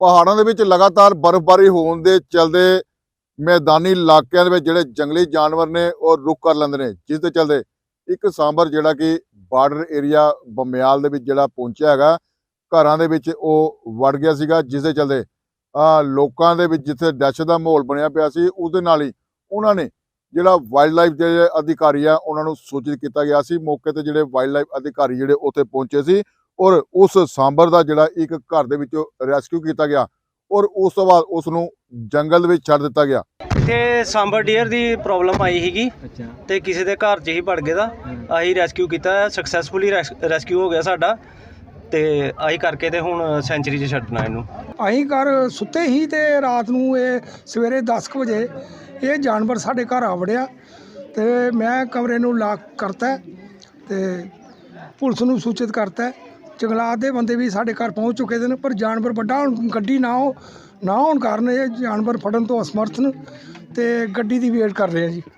ਪਹਾੜਾਂ ਦੇ ਵਿੱਚ ਲਗਾਤਾਰ ਬਰਫ਼ਬਾਰੀ ਹੋਣ ਦੇ ਚਲਦੇ ਮੈਦਾਨੀ ਇਲਾਕਿਆਂ ਦੇ ਵਿੱਚ ਜਿਹੜੇ ਜੰਗਲੀ ਜਾਨਵਰ ਨੇ ਉਹ ਰੁਕ ਕਰ ਲੈਂਦੇ ਨੇ, ਜਿਸ ਦੇ ਚਲਦੇ ਇੱਕ ਸਾਂਬਰ ਜਿਹੜਾ ਕਿ ਬਾਰਡਰ ਏਰੀਆ ਬਮਿਆਲ ਦੇ ਵਿੱਚ ਜਿਹੜਾ ਪਹੁੰਚਿਆ ਹੈਗਾ, ਘਰਾਂ ਦੇ ਵਿੱਚ ਉਹ ਵੜ ਗਿਆ ਸੀਗਾ, ਜਿਸ ਦੇ ਚਲਦੇ ਲੋਕਾਂ ਦੇ ਵਿੱਚ ਜਿੱਥੇ ਦਹਿਸ਼ਤ ਦਾ ਮਾਹੌਲ ਬਣਿਆ ਪਿਆ ਸੀ ਉਹਦੇ ਨਾਲ ਹੀ ਉਹਨਾਂ ਨੇ ਜਿਹੜਾ ਵਾਈਲਡ ਲਾਈਫ ਦੇ ਅਧਿਕਾਰੀ ਆ, ਉਹਨਾਂ ਨੂੰ ਸੂਚਿਤ ਕੀਤਾ ਗਿਆ ਸੀ, ਮੌਕੇ ਤੇ ਜਿਹੜੇ ਵਾਈਲਡ ਲਾਈਫ ਅਧਿਕਾਰੀ ਜਿਹੜੇ ਉੱਥੇ ਪਹੁੰਚੇ ਸੀ ਔਰ ਉਸ ਸਾਂਬਰ ਦਾ ਜਿਹੜਾ ਇੱਕ ਘਰ ਦੇ ਵਿੱਚੋਂ ਰੈਸਕਿਊ ਕੀਤਾ ਗਿਆ ਔਰ ਉਸ ਤੋਂ ਬਾਅਦ ਉਸ ਨੂੰ ਜੰਗਲ ਦੇ ਵਿੱਚ ਛੱਡ ਦਿੱਤਾ ਗਿਆ। ਇੱਥੇ ਸਾਂਬਰ ਡੀਅਰ ਦੀ ਪ੍ਰੋਬਲਮ ਆਈ ਸੀਗੀ ਅੱਛਾ। ਤੇ ਕਿਸੇ ਦੇ ਘਰ 'ਚ ਹੀ ਵੜ ਗਏ ਦਾ। ਅਸੀਂ ਰੈਸਕਿਊ ਕੀਤਾ ਸਕਸੈਸਫੁਲੀ ਰੈਸਕਿਊ ਹੋ ਗਿਆ ਸਾਡਾ ਤੇ ਅਸੀਂ ਕਰਕੇ ਤੇ ਹੁਣ ਸੈਂਚਰੀ 'ਚ ਛੱਡਣਾ ਇਹਨੂੰ। ਅਸੀਂ ਘਰ ਸੁੱਤੇ ਹੀ ਤੇ ਰਾਤ ਨੂੰ ਇਹ ਸਵੇਰੇ 10 ਕੁ ਵਜੇ ਇਹ ਜਾਨਵਰ ਸਾਡੇ ਘਰ ਆ ਵੜਿਆ ਤੇ ਮੈਂ ਕਮਰੇ ਨੂੰ ਲਾਕ ਕਰਤਾ ਤੇ ਪੁਲਿਸ ਨੂੰ ਸੂਚਿਤ ਕਰਤਾ ਜੰਗਲਾਤ ਦੇ ਬੰਦੇ ਵੀ ਸਾਡੇ ਘਰ ਪਹੁੰਚ ਚੁੱਕੇ ਦੇ ਨੇ, ਪਰ ਜਾਨਵਰ ਵੱਡਾ ਹੋਣ, ਗੱਡੀ ਨਾ ਹੋ ਨਾ ਹੋਣ ਕਾਰਨ ਇਹ ਜਾਨਵਰ ਫੜਨ ਤੋਂ ਅਸਮਰਥ ਨੇ ਤੇ ਗੱਡੀ ਦੀ ਵੇਟ ਕਰ ਰਹੇ ਆ ਜੀ।